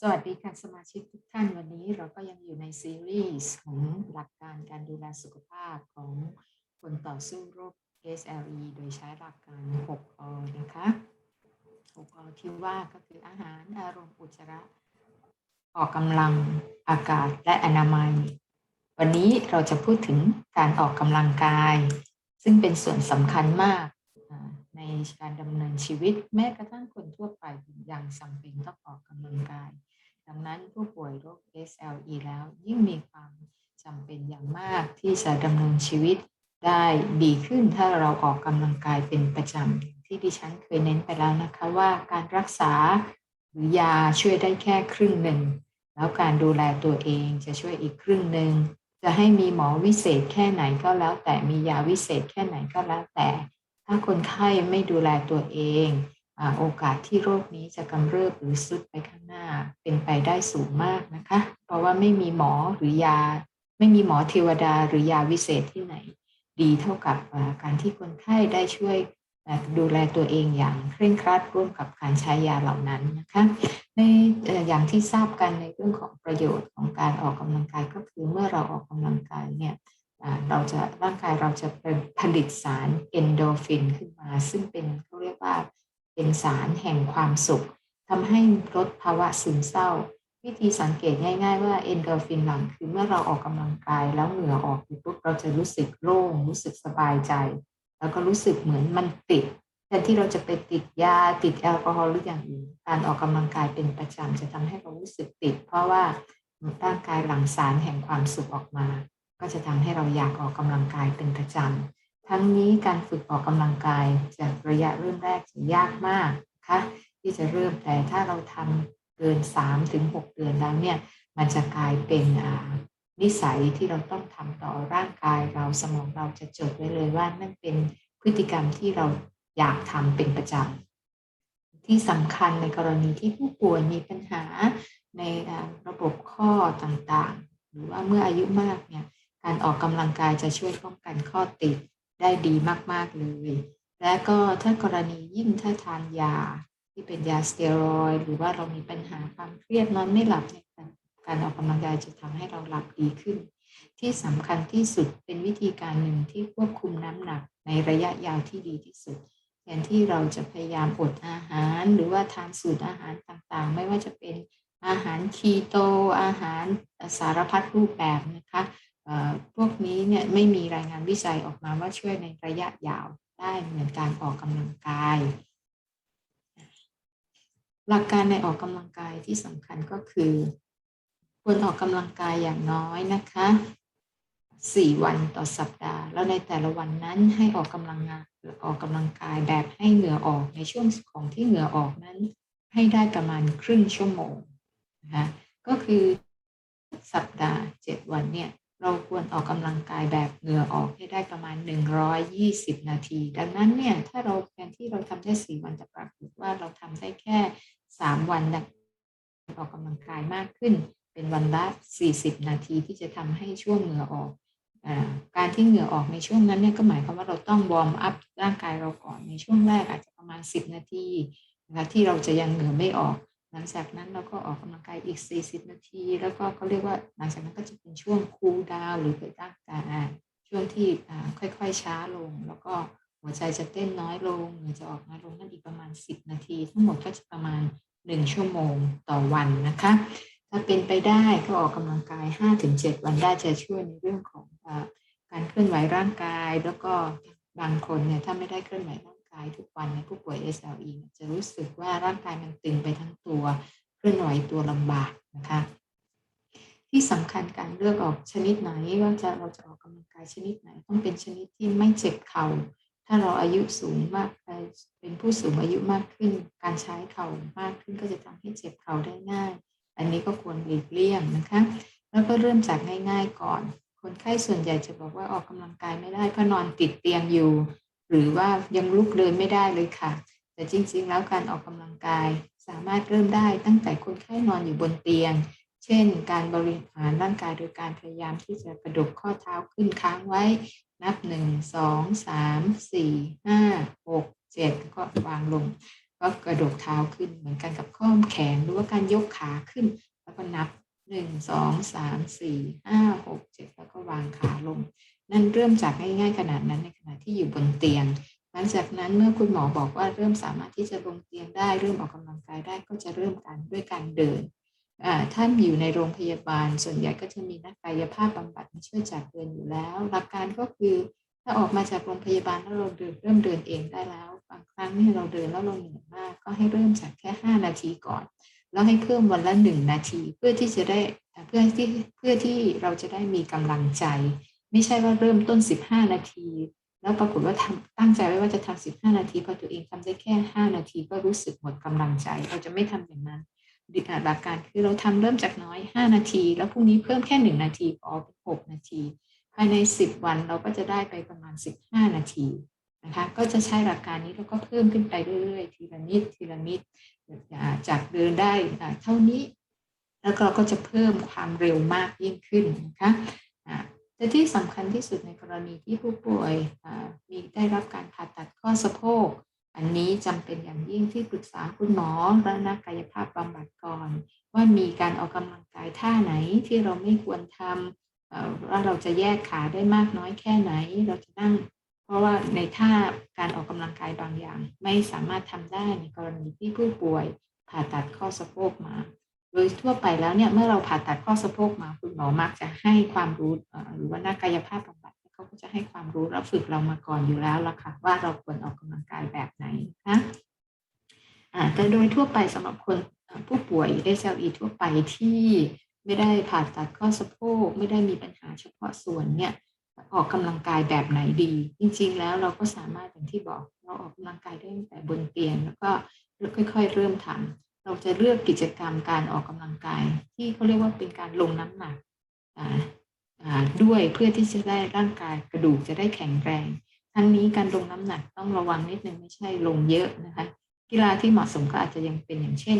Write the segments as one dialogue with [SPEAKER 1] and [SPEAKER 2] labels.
[SPEAKER 1] สวัสดีค่ะสมาชิกทุกท่านวันนี้เราก็ยังอยู่ในซีรีส์ของหลักการการดูแลสุขภาพของคนต่อสู้โรค SLE โดยใช้หลักการ 6 อ นะคะ 6 อ ที่ว่าก็คืออาหารอารมณ์อุจจาระ ออกกำลังอากาศและอนามัย วันนี้เราจะพูดถึงการออกกำลังกาย ซึ่งเป็นส่วนสำคัญมาก ในการดำเนินชีวิต แม้กระทั่งคนทั่วไปยังจำเป็นต้องออกกำลังกาย ดังนั้นผู้ป่วยโรค SLE แล้วยิ่งมีความจำเป็นอย่างมากที่จะดำเนินชีวิตได้ดีขึ้นถ้าเราออกกำลังกายเป็นประจำที่ดิฉันเคยเน้นไปแล้วนะคะว่าการรักษาหรือยาช่วยได้แค่ครึ่งหนึ่ง แล้วการดูแลตัวเองจะช่วยอีกครึ่งหนึ่งจะให้มีหมอวิเศษแค่ไหนก็แล้วแต่มียาวิเศษแค่ไหนก็แล้วแต่ ถ้าคนไข้ไม่ดูแลตัวเองอโอกาสที่โรคนี้จะกำเริบหรือสุดไปข้างหน้าเป็นไปได้สูงมากนะคะ เพราะว่าไม่มีหมอหรือยา ไม่มีหมอเทวดาหรือยาวิเศษที่ไหน ดีเท่ากับการที่คนไข้ได้ช่วยดูแลตัวเองอย่างเคร่งครัดร่วมกับการใช้ยาเหล่านั้นนะคะในอย่างที่ทราบกันในเรื่องของประโยชน์ของการออกกำลังกายก็คือเมื่อเราออกกำลังกายเนี่ย เราจะร่างกายเราจะผลิตสารเอนโดฟินขึ้นมา ซึ่งเป็นเขาเรียกว่าเป็นสารแห่งความสุขทำให้ลดภาวะซึมเศร้า วิธีสังเกตง่าย ๆ ว่าเอนโดฟินหลังคือเมื่อเราออกกำลังกายแล้วเหงื่อออกปุ๊บเราจะรู้สึกโล่งรู้สึกสบายใจ แล้วก็รู้สึกเหมือนมันติดแทนที่เราจะไปติดยาติดแอลกอฮอล์หรืออย่างอื่นการออกกำลังกายเป็นประจำจะทำให้เรารู้สึกติด เพราะว่าร่างกายหลั่งสารแห่งความสุขออกมา ก็จะทำให้เราอยากออกกำลังกายเป็นประจำทั้งนี้การฝึกออกกำลังกายจากระยะเริ่มแรกจะยากมากนะคะที่จะเริ่มแต่ถ้าเราทำเกิน3ถึง6เดือนแล้วเนี่ยมันจะกลายเป็นนิสัยที่เราต้องทำต่อร่างกายเราสมองเราจะจดไว้เลยว่านั่นเป็นพฤติกรรมที่เราอยากทำเป็นประจำที่สำคัญในกรณีที่ผู้ป่วยมีปัญหาในระบบข้อต่างๆ หรือว่าเมื่ออายุมากเนี่ย การออกกำลังกายจะช่วยป้องกันข้อติดได้ดีมาก ๆ เลย และก็ถ้ากรณียิ่งถ้าทานยาที่เป็นยาสเตียรอยหรือว่าเรามีปัญหาความเครียดนอนไม่หลับการออกกำลังกายจะทำให้เราหลับดีขึ้น ที่สำคัญที่สุดเป็นวิธีการหนึ่งที่ควบคุมน้ำหนักในระยะยาวที่ดีที่สุดแทนที่เราจะพยายามอดอาหาร หรือว่าทานสูตรอาหารต่างๆ ไม่ว่าจะเป็นอาหารคีโตอาหารสารพัดรูปแบบนะคะ พวกนี้เนี่ยไม่มีรายงานวิจัยออกมาว่าช่วยในระยะยาวได้เหมือนการออกกำลังกาย หลักการในออกกำลังกายที่สำคัญก็คือควรออกกำลังกายอย่างน้อยนะคะสี่วันต่อสัปดาห์ แล้วในแต่ละวันนั้นให้ออกกำลังงานออกกำลังกายแบบให้เหงื่อออกในช่วงของที่เหงื่อออกนั้น ให้ได้ประมาณครึ่งชั่วโมงนะคะก็คือสัปดาห์เจ็ดวันเนี่ย เราควรออกกำลังกายแบบเหงื่อออกให้ได้ประมาณ 120 นาที ดังนั้นเนี่ยถ้าเราแทนที่เราทำได้4วันจะปรากฏว่าเราทำได้แค่ 3 วันออกกำลังกายมากขึ้น เป็นวันละ 40 นาทีที่จะทำให้ช่วงเหงื่อออกอการที่เหงื่อออกในช่วงนั้นเนี่ยก็หมายความว่าเราต้องวอร์มอัพร่างกายเราก่อนในช่วงแรกอาจจะประมาณ 10 นาทีนะคะที่เราจะยังเหงื่อไม่ออก หลังจากนั้นเราก็ออกกำลังกายอีก 40 นาที แล้วก็เขาเรียกว่าหลังจากนั้นก็จะเป็นช่วงคูลดาวหรือเกิดร่างกายช่วงที่ค่อยๆช้าลง แล้วก็หัวใจจะเต้นน้อยลงหรือจะออกน้อยลงนั่นอีกประมาณ 10 นาที ทั้งหมดก็จะประมาณ 1 ชั่วโมงต่อวันนะคะ ถ้าเป็นไปได้ก็ออกกำลังกาย 5-7 วันได้จะช่วยในเรื่องของการเคลื่อนไหวร่างกาย แล้วก็บางคนเนี่ยถ้าไม่ได้เคลื่อนไหวร่างายทุกวันในผู้ป่วย SLE จะรู้สึกว่าร่างกายมันตึงไปทั้งตัว เคลื่อนไหวตัวลำบากนะคะ ที่สำคัญการเลือกออกชนิดไหนว่าจะเราจะออกกำลังกายชนิดไหน ต้องเป็นชนิดที่ไม่เจ็บเข่าถ้าเราอายุสูงมากเป็นผู้สูงอายุมากขึ้น การใช้เข่ามากขึ้นก็จะทำให้เจ็บเข่าได้ง่าย อันนี้ก็ควรหลีกเลี่ยงนะคะ แล้วก็เริ่มจากง่ายๆก่อน คนไข้ส่วนใหญ่จะบอกว่าออกกำลังกายไม่ได้เพราะนอนติดเตียงอยู่ หรือว่ายังลุกเดินไม่ได้เลยค่ะ แต่จริงๆ แล้วการออกกำลังกายสามารถเริ่มได้ตั้งแต่คนไข้นอนอยู่บนเตียง เช่น การบริหารร่างกายโดยการพยายามที่จะกระดกข้อเท้าขึ้นค้างไว้ นับหนึ่งสองสามสี่ห้าหกเจ็ดก็วางลง ก็กระดดเท้าขึ้นเหมือนกันกับข้อแขนหรือว่าการยกขาขึ้น แล้วก็นับหนึ่งสองสามสี่ห้าหกเจ็ดแล้วก็วางขาลง นั่นเริ่มจากง่ายๆขนาดนั้นในขณะที่อยู่บนเตียง หลังจากนั้นเมื่อคุณหมอบอกว่าเริ่มสามารถที่จะลงเตียงได้เริ่มออกกำลังกายได้ก็จะเริ่มกันด้วยการเดินท่านอยู่ในโรงพยาบาล ส่วนใหญ่ก็จะมีนักกายภาพบำบัดมาช่วยจัดเดินอยู่แล้ว หลักการก็คือถ้าออกมาจากโรงพยาบาลแล้วเราเดินเริ่มเดินเองได้แล้ว บางครั้งที่เราเดินแล้วเราเหนื่อยมาก ก็ให้เริ่มจากแค่ 5 นาทีก่อน แล้วให้เพิ่มวันละหนึ่งนาทีเพื่อที่จะได้เพื่อที่เพื่อที่เราจะได้มีกำลังใจ ไม่ใช่ว่าเริ่มต้น 15 นาที แล้วปรากฏว่าทำตั้งใจไว้ว่าจะทำ15 นาทีพอตัวเองทำได้แค่ 5 นาทีก็รู้สึกหมดกำลังใจ เราจะไม่ทำอย่างนั้นหลักการคือเราทำเริ่มจากน้อย 5 นาที แล้วพรุ่งนี้เพิ่มแค่ 1 นาทีพอเป็น6นาที ภายใน 10 วันเราก็จะได้ไปประมาณ 15 นาทีนะคะก็จะใช้หลักการนี้แล้วก็เพิ่มขึ้นไปเรื่อยๆทีละนิดทีละนิดจากเดินได้เท่านี้ แล้วเราก็จะเพิ่มความเร็วมากยิ่งขึ้นนะคะ แต่ที่สำคัญที่สุดในกรณีที่ผู้ป่วยมีได้รับการผ่าตัดข้อสะโพก อันนี้จำเป็นอย่างยิ่งที่ปรึกษาคุณหมอและนักกายภาพบำบัดก่อน ว่ามีการออกกำลังกายท่าไหนที่เราไม่ควรทำว่าเราจะแยกขาได้มากน้อยแค่ไหน เราจะนั่ง เพราะว่าในท่าการออกกำลังกายบางอย่าง ไม่สามารถทำได้ในกรณีที่ผู้ป่วยผ่าตัดข้อสะโพกมา ดยทั่วไปแล้วเนี่ยเมื่อเราผ่าตัดข้อสะโพกมาคุณหมอมักจะให้ความรู้หรือว่านักกายภาพบำบัดเขาก็จะให้ความรู้และฝึกเรามาก่อนอยู่แล้วล่ะค่ะว่าเราควรออกกำลังกายแบบไหนนะแต่โดยทั่วไปสำหรับคนผู้ป่วย SLE ทั่วไปที่ไม่ได้ผ่าตัดข้อสะโพกไม่ได้มีปัญหาเฉพาะส่วนเนี่ยออกกำลังกายแบบไหนดี จริง ๆ แล้วเราก็สามารถอย่างที่บอกเราออกกำลังกายได้ตั้งแต่บนเตียง แล้วก็ค่อย ๆ เริ่มทำ เราจะเลือกกิจกรรมการออกกำลังกาย ที่เขาเรียกว่าเป็นการลงน้ำหนักด้วยเพื่อที่จะได้ร่างกายกระดูกจะได้แข็งแรง ทั้งนี้การลงน้ำหนักต้องระวังนิดนึงไม่ใช่ลงเยอะนะคะ กีฬาที่เหมาะสมก็อาจจะยังเป็นอย่างเช่น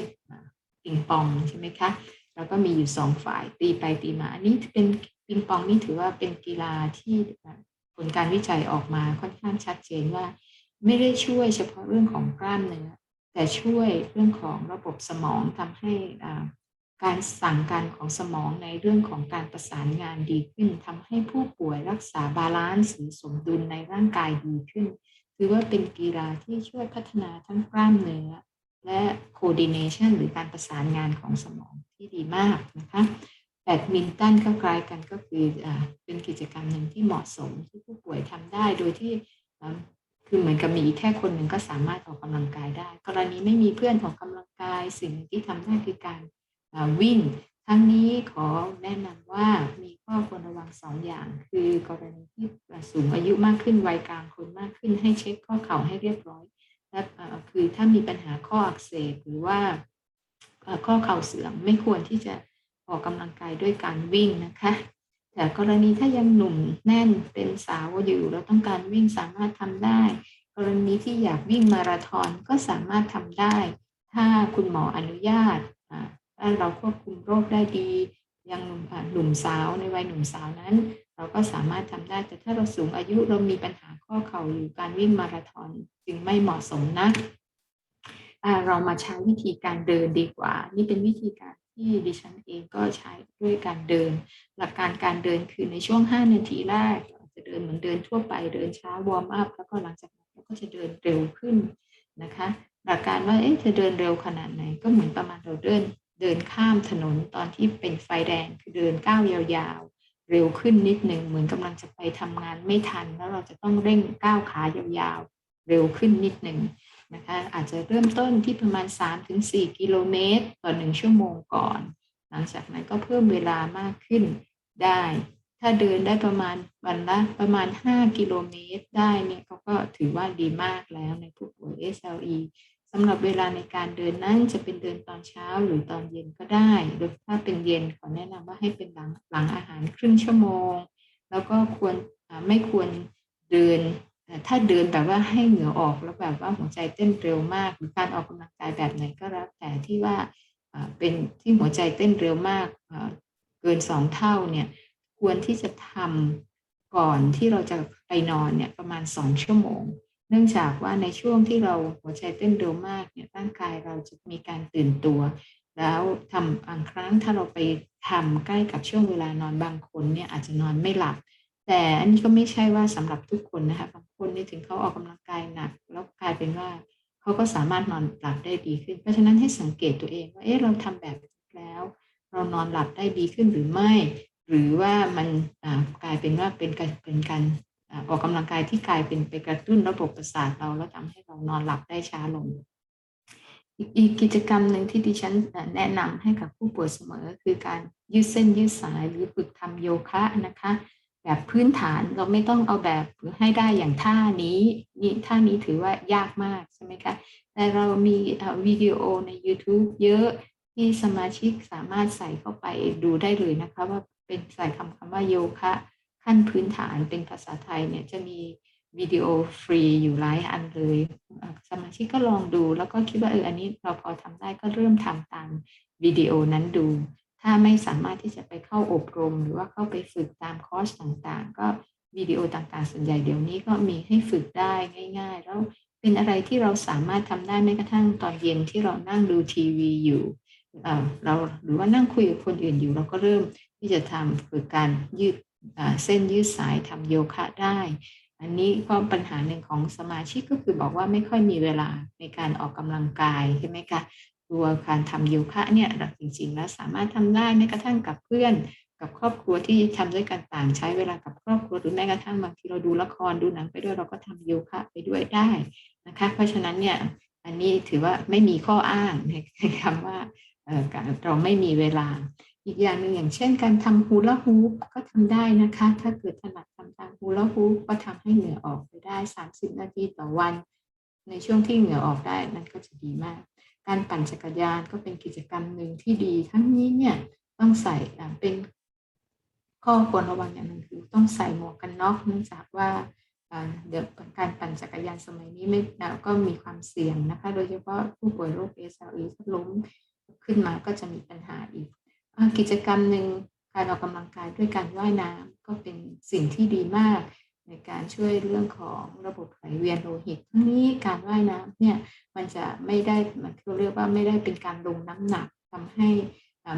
[SPEAKER 1] ปิงปองใช่ไหมคะแล้วก็มีอยู่สองฝ่ายตีไปตีมา อันนี้เป็นปิงปองนี่ถือว่าเป็นกีฬาที่ผลการวิจัยออกมาค่อนข้างชัดเจนว่า ไม่ได้ช่วยเฉพาะเรื่องของกล้ามเนื้อ แต่ช่วยเรื่องของระบบสมองทำให้การสั่งการของสมองในเรื่องของการประสานงานดีขึ้นทำให้ผู้ป่วยรักษาบาลานซ์หรือสมดุลในร่างกายดีขึ้น ถือว่าเป็นกีฬาที่ช่วยพัฒนาทั้งกล้ามเนื้อ และ coordination หรือการประสานงานของสมองที่ดีมากนะคะแบดมินตันก็กลายกันก็คืออเป็นกิจกรรมหนึ่งที่เหมาะสมที่ผู้ป่วยทำได้โดยที่ คือเหมือนกับมีแค่คนหนึ่งก็สามารถออกกำลังกายได้ กรณีไม่มีเพื่อนออกกำลังกายสิ่งที่ทำได้คือการวิ่ง ทั้งนี้ขอแนะนำว่ามีข้อควรระวังสองอย่าง คือกรณีที่สูงอายุมากขึ้นวัยกลางคนมากขึ้นให้เช็คข้อเข่าให้เรียบร้อยและคือถ้ามีปัญหาข้ออักเสบหรือว่าข้อเข่าเสื่อมไม่ควรที่จะออกกำลังกายด้วยการวิ่งนะคะ แต่กรณีถ้ายังหนุ่มแน่นเป็นสาวอยู่แล้วต้องการวิ่งสามารถทำได้ กรณีที่อยากวิ่งมาราธอนก็สามารถทำได้ ถ้าคุณหมออนุญาตถ้าเราควบคุมโรคได้ดี ยังหนุ่มหนุ่มสาวในวัยหนุ่มสาวนั้น เราก็สามารถทำได้ แต่ถ้าเราสูงอายุเรามีปัญหาข้อเข่าอยู่การวิ่งมาราธอนจึงไม่เหมาะสมนะเรามาใช้วิธีการเดินดีกว่า นี่เป็นวิธีการ ที่ดิฉันเองก็ใช้ด้วยการเดิน หลักการการเดินคือในช่วง 5 นาทีแรกเราจะเดินเหมือนเดินทั่วไปเดินช้าวอร์มอัพแล้วก็หลังจากนั้นเราก็จะเดินเร็วขึ้นนะคะหลักการว่าเอ๊ะจะเดินเร็วขนาดไหนก็เหมือนประมาณเราเดินเดินข้ามถนนตอนที่เป็นไฟแดงคือเดินก้าวยาวๆ เร็วขึ้นนิดหนึ่งเหมือนกำลังจะไปทำงานไม่ทัน แล้วเราจะต้องเร่งก้าวขายาวๆ เร็วขึ้นนิดหนึ่ง นะคะอาจจะเริ่มต้นที่ประมาณ 3-4 กิโลเมตร ต่อหนึ่งชั่วโมงก่อน หลังจากนั้นก็เพิ่มเวลามากขึ้นได้ ถ้าเดินได้ประมาณวันละประมาณ 5 กิโลเมตรได้เนี่ยเขาก็ถือว่าดีมากแล้วในผู้ป่วย SLE สำหรับเวลาในการเดินนั้นจะเป็นเดินตอนเช้าหรือตอนเย็นก็ได้ โดยถ้าเป็นเย็นขอแนะนำว่าให้เป็นหลังหลังอาหารครึ่งชั่วโมง แล้วก็ควรไม่ควรเดิน ถ้าเดินแบบว่าให้เหงื่อออกแล้วแบบว่าหัวใจเต้นเร็วมาก หรือการออกกำลังกายแบบไหนก็แล้วแต่ที่ว่าเป็นที่หัวใจเต้นเร็วมากเกินสองเท่าเนี่ยควรที่จะทำก่อนที่เราจะไปนอนเนี่ยประมาณสองชั่วโมง เนื่องจากว่าในช่วงที่เราหัวใจเต้นเร็วมากเนี่ยร่างกายเราจะมีการตื่นตัว แล้วทำบางครั้งถ้าเราไปทำใกล้กับช่วงเวลานอนบางคนเนี่ยอาจจะนอนไม่หลับ แต่อันนี้ก็ไม่ใช่ว่าสำหรับทุกคนนะคะบาง คนนี่ถึงเขาออกกำลังกายหนัก แล้วกลายเป็นว่าเขาก็สามารถนอนหลับได้ดีขึ้น เพราะฉะนั้นให้สังเกตตัวเองว่าเอ๊ะเราทำแบบนี้แล้ว เรานอนหลับได้ดีขึ้นหรือไม่ หรือว่ามันกลายเป็นว่าเป็นการเป็นการอออกกำลังกายที่กลายเป็นไปกระตุ้นระบบประสาทเราแล้วทำให้เรานอนหลับได้ช้าลง อีกกิจกรรมหนึ่งที่ดิฉันแนะนำให้กับผู้ป่วยเสมอ คือการยืดเส้นยืดสายหรือฝึกทำโยคะนะคะ แบบพื้นฐานเราไม่ต้องเอาแบบให้ได้อย่างท่านี้นี่ท่านี้ถือว่ายากมากใช่ไหมคะ แต่เรามีวิดีโอใน YouTube เยอะที่สมาชิกสามารถใส่เข้าไปดูได้เลยนะคะ ว่าเป็นใส่คำคำว่าโยคะ ขั้นพื้นฐานเป็นภาษาไทยเนี่ยจะมีวิดีโอฟรีอยู่หลายอันเลย สมาชิกก็ลองดู แล้วก็คิดว่าเอออันนี้เราพอทำได้ก็เริ่มทำตามวิดีโอนั้นดู ถ้าไม่สามารถที่จะไปเข้าอบรม หรือว่าเข้าไปฝึกตามคอร์สต่างๆ ก็วิดีโอต่างๆ ส่วนใหญ่เดี๋ยวนี้ก็มีให้ฝึกได้ง่าย ๆ แล้วเป็นอะไรที่เราสามารถทำได้แม้กระทั่งตอนเย็นที่เรานั่งดูทีวีอยู่เราหรือว่านั่งคุยกับคนอื่นอยู่ เราก็เริ่มที่จะทำฝึกการยืดเส้นยืดสายทำโยคะได้ อันนี้ก็ปัญหาหนึ่งของสมาชิกก็คือบอกว่าไม่ค่อยมีเวลาในการออกกำลังกายใช่ไหมคะ ตัวการทำโยคะเนี่ยจริง ๆ แล้วสามารถทำได้แม้กระทั่งกับเพื่อน กับครอบครัวที่ทำด้วยกันต่างใช้เวลากับครอบครัวหรือแม้กระทั่งบางทีเราดูละครดูหนังไปด้วยเราก็ทำโยคะไปด้วยได้นะคะ เพราะฉะนั้นเนี่ยอันนี้ถือว่าไม่มีข้ออ้างในคำว่าเราไม่มีเวลา อีกอย่างหนึ่งอย่างเช่น การทำฮูลาฮูปก็ทำได้นะคะ ถ้าเกิดถนัดทำตามฮูลาฮูปก็ทำให้เหงื่อออกไปได้ 30 นาทีต่อวัน ในช่วงที่เหงื่อออกได้นั่นก็จะดีมาก การปั่นจักรยานก็เป็นกิจกรรมหนึ่งที่ดี ทั้งนี้เนี่ยต้องใส่เป็นข้อควรระวังอย่างหนึ่งคือต้องใส่หมวกกันน็อกเนื่องจากว่าเดี๋ยวการปั่นจักรยานสมัยนี้ไม่ก็มีความเสี่ยงนะคะ โดยเฉพาะผู้ป่วยโรค SLE ถ้าล้มขึ้นมาก็จะมีปัญหาอีกอกิจกรรมหนึ่งการออกกำลังกายด้วยการว่ายน้ำก็เป็นสิ่งที่ดีมาก ในการช่วยเรื่องของระบบไหลเวียนโลหิตทั้งนี้การว่ายน้ำเนี่ยมันจะไม่ได้มันเรียกว่าไม่ได้เป็นการลงน้ำหนักทำให้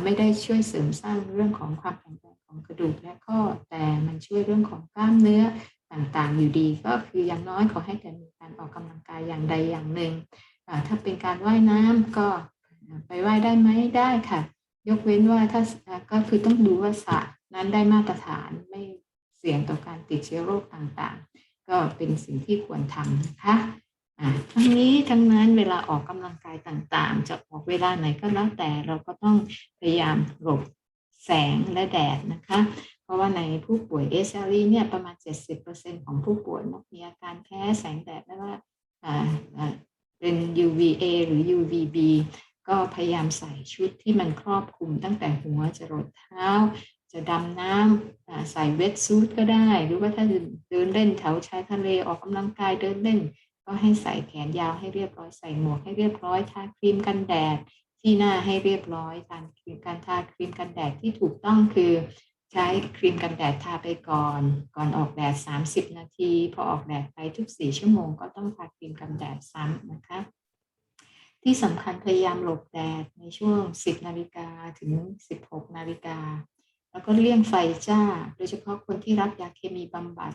[SPEAKER 1] ไม่ได้ช่วยเสริมสร้างเรื่องของความแข็งแรงของกระดูกและข้อแต่มันช่วยเรื่องของกล้ามเนื้อต่างๆ อยู่ดี ก็คืออย่างน้อยขอให้แต่มีการออกกำลังกายอย่างใดอย่างหนึ่งถ้าเป็นการว่ายน้ำก็ไปไหว้ได้ไหมได้ค่ะ ยกเว้นว่าถ้าก็คือต้องดูว่าสระนั้นได้มาตรฐานไม่ เสี่ยงต่อการติดเชื้อโรคต่างๆ ก็เป็นสิ่งที่ควรทำนะคะทั้งนี้ทั้งนั้นเวลาออกกำลังกายต่างๆ จะออกเวลาไหนก็แล้วแต่เราก็ต้องพยายามหลบแสงและแดดนะคะ เพราะว่าในผู้ป่วยเอชอรีเนี่ยประมาณ 70%ของผู้ป่วยมักมีอาการแพ้แสงแดดไม่ว่าเป็น UVA หรือ UVB ก็พยายามใส่ชุดที่มันครอบคลุมตั้งแต่หัวจรดเท้า จะดำน้ำใส่เวทซูทก็ได้ หรือว่าถ้าเดินเล่นแถวชายทะเลออกกำลังกายเดินเล่น ก็ให้ใส่แขนยาวให้เรียบร้อยใส่หมวกให้เรียบร้อยทาครีมกันแดด ที่หน้าให้เรียบร้อยการการทาครีมกันแดดที่ถูกต้องคือใช้ครีมกันแดดทาไปก่อน ก่อนออกแดด 30 นาที พอออกแดดไปทุก 4 ชั่วโมงก็ต้องทาครีมกันแดดซ้ำนะคะ ที่สำคัญพยายามหลบแดดในช่วง 10 นาฬิกาถึง 16 นาฬิกา แล้วก็เลี่ยงไฟจ้า โดยเฉพาะคนที่รับยาเคมีบำบัด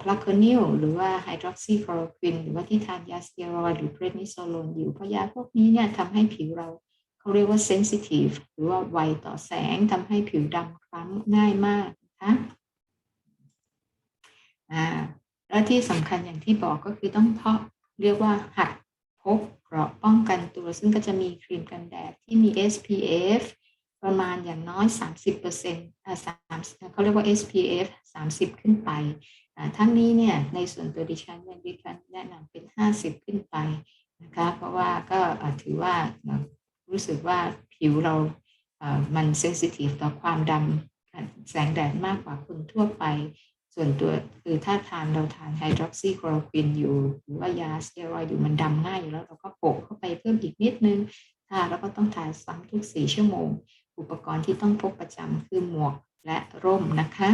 [SPEAKER 1] พลาโคนิลหรือว่าไฮดรอกซีคลอโรควินหรือว่าที่ทานยาสเตียรอยด์หรือเพรนิโซโลนอยู่เพราะยาพวกนี้เนี่ยทำให้ผิวเราเขาเรียกว่าเซนซิทีฟหรือว่าไวต่อแสงทำให้ผิวดำคล้ำง่ายมากนะคะอ่าแล้วที่สำคัญอย่างที่บอกก็คือต้องเพาะเรียกว่าหัดพกเกราะป้องกันตัว ซึ่งก็จะมีครีมกันแดดที่มี SPF ประมาณอย่างน้อย 30%อ่าสามเขาเรียกว่า SPF 30 ขึ้นไปทั้งนี้เนี่ยในส่วนตัวดิฉันเนี่ยดิฉันแนะนำเป็น 50 ขึ้นไปนะคะเพราะว่าก็ถือว่ารู้สึกว่าผิวเรามันเซนซิทีฟต่อความดำแสงแดดมากกว่าคนทั่วไป ส่วนตัวคือถ้าทานเราทานไฮดรอกซีคลอโรควินอยู่ หรือว่ายาสเตียรอยอยู่มันดำง่ายอยู่แล้ว เราก็โปะเข้าไปเพิ่มอีกนิดนึงทาแล้วก็ต้องทาซ้ำทุกสี่ชั่วโมง อุปกรณ์ที่ต้องพกประจำคือหมวกและร่มนะคะ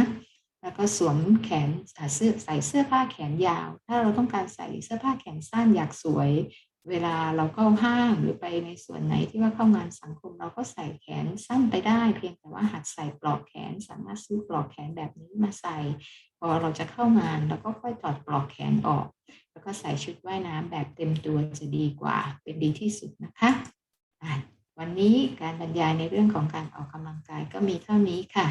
[SPEAKER 1] แล้วก็สวมแขนใส่เสื้อใส่เสื้อผ้าแขนยาว ถ้าเราต้องการใส่เสื้อผ้าแขนสั้นอยากสวย เวลาเราเข้าห้างหรือไปในส่วนไหนที่ว่าเข้างานสังคมเราก็ใส่แขนสั้นไปได้ เพียงแต่ว่าหัดใส่ปลอกแขนสามารถซื้อปลอกแขนแบบนี้มาใส่ พอเราจะเข้างานเราก็ค่อยถอดปลอกแขนออก แล้วก็ใส่ชุดว่ายน้ำแบบเต็มตัวจะดีกว่าเป็นดีที่สุดนะคะ วันนี้การบรรยายในเรื่องของการออกกำลังกายก็มีเท่านี้ค่ะ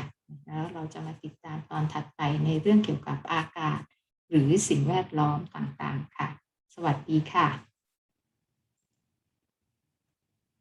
[SPEAKER 1] แล้วเราจะมาติดตามตอนถัดไปในเรื่องเกี่ยวกับอากาศ หรือสิ่งแวดล้อมต่างๆค่ะ สวัสดีค่ะ